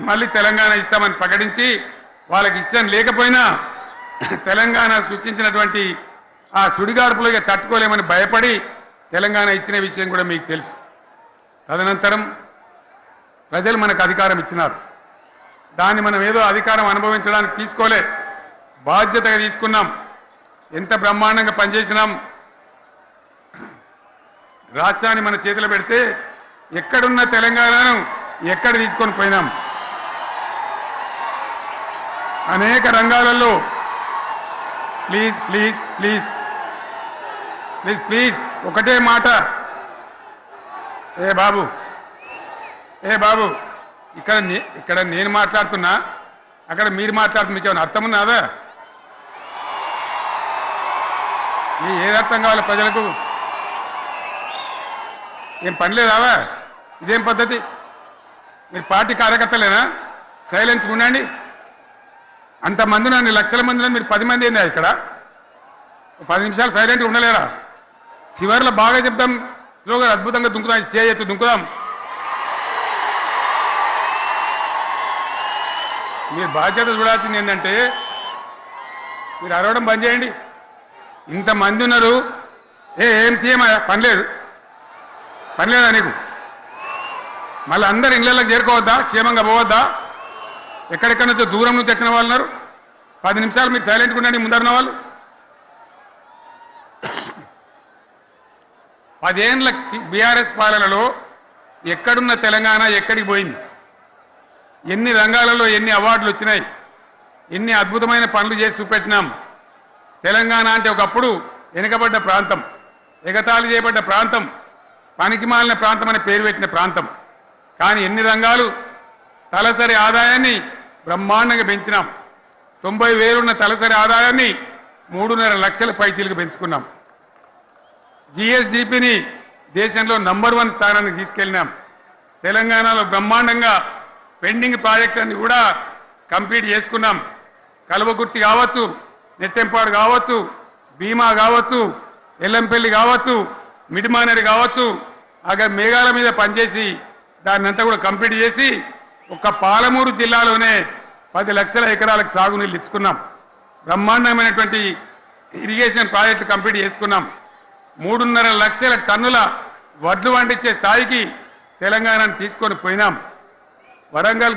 మళ్ళీ తెలంగాణ ఇస్తామని ప్రకటించి వాళ్ళకి ఇష్టం లేకపోయినా తెలంగాణ సృష్టించినటువంటి ఆ సుడిగాడుపులుగా తట్టుకోలేమని భయపడి తెలంగాణ ఇచ్చిన విషయం కూడా మీకు తెలుసు. తదనంతరం ప్రజలు మనకు అధికారం ఇచ్చినారు. దాన్ని మనం ఏదో అధికారం అనుభవించడానికి తీసుకోలే. బాధ్యతగా తీసుకున్నాం. ఎంత బ్రహ్మాండంగా పనిచేసినాం. రాష్ట్రాన్ని మన చేతిలో పెడితే ఎక్కడున్న తెలంగాణను ఎక్కడ తీసుకొని పోయినాం. అనేక రంగాలలో. Please please please. Please please. ఒకటే మాట. ఏ బాబు ఏ బాబు ఇక్కడ నే- ఇక్కడ నేను మాట్లాడుతున్నా అక్కడ మీరు మాట్లాడుతున్న మీకు ఏమైనా అర్థం ఉన్నదా? మీ ఏది అర్థం కావాలి ప్రజలకు? ఏం పనిలేదావా ఇదేం పద్ధతి? మీరు పార్టీ కార్యకర్తలేనా? సైలెన్స్ ఉండండి. అంతమంది నన్ను లక్షల మంది మీరు పది మంది ఏందా ఇక్కడ. పది నిమిషాలు సైలెంట్గా ఉండలేరా? చివరిలో బాగా చెప్తాం స్లోగా అద్భుతంగా దుంకుదాం స్టే ఎత్తు దుంకుదాం. మీరు బాధ్యత చూడాల్సింది ఏంటంటే మీరు అరవడం బంద్ చేయండి. ఇంతమంది ఉన్నారు. ఏ ఏం సీఎం పనిలేదు పనిలేదా నీకు? మళ్ళీ అందరు ఇళ్ళకి చేరుకోవద్దా? క్షేమంగా పోవద్దా? ఎక్కడెక్కడ నుంచో దూరం నుంచి ఎక్కిన వాళ్ళు ఉన్నారు. పది నిమిషాలు మీరు సైలెంట్గా ఉండండి ముందరున్న వాళ్ళు. పదేండ్ల బీఆర్ఎస్ పాలనలో ఎక్కడున్న తెలంగాణ ఎక్కడికి పోయింది? ఎన్ని రంగాలలో ఎన్ని అవార్డులు వచ్చినాయి? ఎన్ని అద్భుతమైన పనులు చేసి చూపెట్టినాం? తెలంగాణ అంటే ఒకప్పుడు వెనుకబడ్డ ప్రాంతం ఎగతాళి చేయబడ్డ ప్రాంతం పనికిమాలిన ప్రాంతం అని పేరు పెట్టిన ప్రాంతం. కానీ ఎన్ని రంగాలు తలసరి ఆదాయాన్ని బ్రహ్మాండంగా పెంచినాం. తొంభై వేలున్న తలసరి ఆదాయాన్ని మూడున్నర లక్షల పైచీలకు పెంచుకున్నాం. జిఎస్డిపిని దేశంలో నంబర్ వన్ స్థానానికి తీసుకెళ్ళినాం. తెలంగాణలో బ్రహ్మాండంగా పెండింగ్ ప్రాజెక్టులన్నీ కూడా కంప్లీట్ చేసుకున్నాం. కలువకుర్తి కావచ్చు నెట్టెంపాడు కావచ్చు భీమా కావచ్చు ఎల్లంపల్లి కావచ్చు మిడిమానేరు కావచ్చు అక్కడ మేఘాల మీద పనిచేసి దాన్ని అంతా కూడా కంప్లీట్ చేసి ఒక్క పాలమూరు జిల్లాలోనే పది లక్షల ఎకరాలకు సాగునీళ్ళు ఇచ్చుకున్నాం. బ్రహ్మాండమైనటువంటి ఇరిగేషన్ ప్రాజెక్టు కంప్లీట్ చేసుకున్నాం. మూడున్నర లక్షల టన్నుల వడ్లు పండించే స్థాయికి తెలంగాణను తీసుకొని పోయినాం. వరంగల్